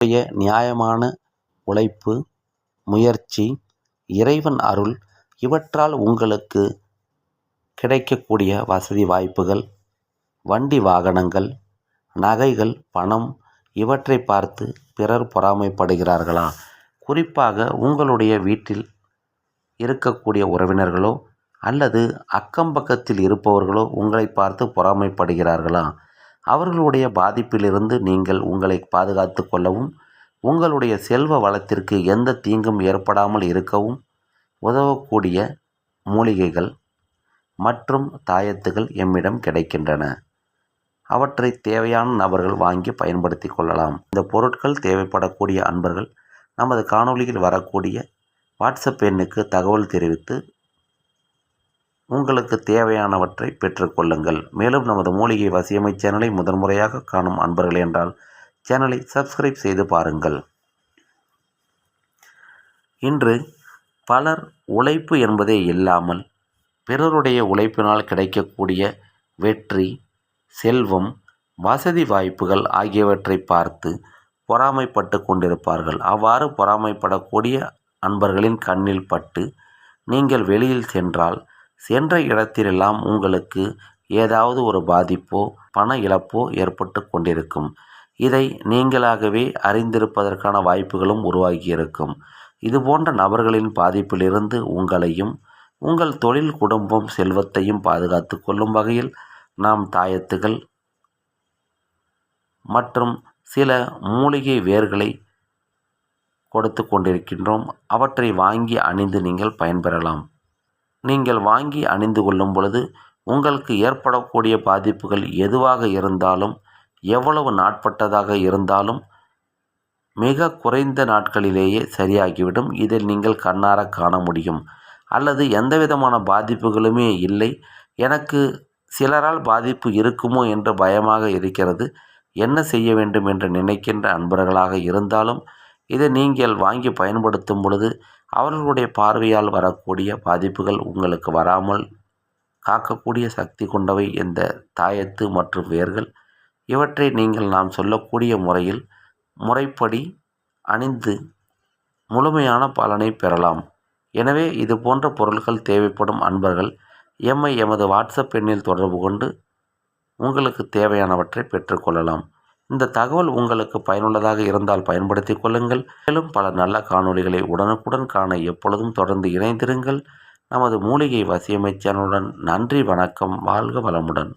உங்களுடைய நியாயமான உழைப்பு முயற்சி இறைவன் அருள் இவற்றால் உங்களுக்கு கிடைக்கக்கூடிய வசதி வாய்ப்புகள் வண்டி வாகனங்கள் நகைகள் பணம் இவற்றை பார்த்து பிறர் பொறாமைப்படுகிறார்களா? குறிப்பாக உங்களுடைய வீட்டில் இருக்கக்கூடிய உறவினர்களோ அல்லது அக்கம்பக்கத்தில் இருப்பவர்களோ உங்களை பார்த்து பொறாமைப்படுகிறார்களா? அவர்களுடைய பாதிப்பிலிருந்து நீங்கள் உங்களை பாதுகாத்து கொள்ளவும் உங்களுடைய செல்வ வளத்திற்கு எந்த தீங்கும் ஏற்படாமல் இருக்கவும் உதவக்கூடிய மூலிகைகள் மற்றும் தாயத்துகள் எம்மிடம் கிடைக்கின்றன. அவற்றை தேவையான நபர்கள் வாங்கி பயன்படுத்தி கொள்ளலாம். இந்த பொருட்கள் தேவைப்படக்கூடிய அன்பர்கள் நமது காணொளியில் வரக்கூடிய வாட்ஸ்அப் எண்ணுக்கு தகவல் தெரிவித்து உங்களுக்கு தேவையானவற்றை பெற்றுக்கொள்ளுங்கள் மேலும் நமது மூலிகை வசியமை சேனலை முதன்முறையாக காணும் அன்பர்கள் என்றால் சேனலை சப்ஸ்கிரைப் செய்து பாருங்கள். இன்று பலர் உழைப்பு என்பதே இல்லாமல் பிறருடைய உழைப்பினால் கிடைக்கக்கூடிய வெற்றி செல்வம் வசதி வாய்ப்புகள் ஆகியவற்றை பார்த்து பொறாமைப்பட்டு கொண்டிருப்பார்கள். அவ்வாறு பொறாமைப்படக்கூடிய அன்பர்களின் கண்ணில் பட்டு நீங்கள் வெளியில் சென்றால் சென்ற இடத்திலெல்லாம் உங்களுக்கு ஏதாவது ஒரு பாதிப்போ பண இழப்போ ஏற்பட்டு கொண்டிருக்கும். இதை நீங்களாகவே அறிந்திருப்பதற்கான வாய்ப்புகளும் உருவாகியிருக்கும். இது போன்ற நபர்களின் பாதிப்பிலிருந்து உங்களையும் உங்கள் தொழில் குடும்பம் செல்வத்தையும் பாதுகாத்து கொள்ளும் வகையில் நாம் தாயத்துகள் மற்றும் சில மூலிகை வேர்களை கொடுத்து கொண்டிருக்கின்றோம். அவற்றை வாங்கி அணிந்து நீங்கள் பயன்பெறலாம். நீங்கள் வாங்கி அணிந்து கொள்ளும் பொழுது உங்களுக்கு ஏற்படக்கூடிய பாதிப்புகள் எதுவாக இருந்தாலும் எவ்வளவு நாட்பட்டதாக இருந்தாலும் மிக குறைந்த நாட்களிலேயே சரியாகிவிடும். இதில் நீங்கள் கண்ணார காண முடியும். அல்லது எந்த விதமான பாதிப்புகளுமே இல்லை. எனக்கு சிலரால் பாதிப்பு இருக்குமோ என்ற பயமாக இருக்கிறது. என்ன செய்ய வேண்டும் என்று நினைக்கின்ற அன்பர்களாக இருந்தாலும் இதை நீங்கள் வாங்கி பயன்படுத்தும் பொழுது அவர்களுடைய பார்வையால் வரக்கூடிய பாதிப்புகள் உங்களுக்கு வராமல் காக்கக்கூடிய சக்தி கொண்டவை இந்த தாயத்து மற்றும் வேர்கள். இவற்றை நீங்கள் நாம் சொல்லக்கூடிய முறையில் முறைப்படி அணிந்து முழுமையான பலனை பெறலாம். எனவே இது போன்ற பொருட்கள் தேவைப்படும் அன்பர்கள் எம்மை எமது வாட்ஸ்அப் எண்ணில் தொடர்பு கொண்டு உங்களுக்கு தேவையானவற்றை பெற்றுக்கொள்ளலாம் இந்த தகவல் உங்களுக்கு பயனுள்ளதாக இருந்தால் பயன்படுத்தி கொள்ளுங்கள். மேலும் பல நல்ல காணொளிகளை உடனுக்குடன் காண எப்பொழுதும் தொடர்ந்து இணைந்திருங்கள். நமது மூலிகை வசியமை சேனலுடன் நன்றி வணக்கம் வாழ்க வளமுடன்.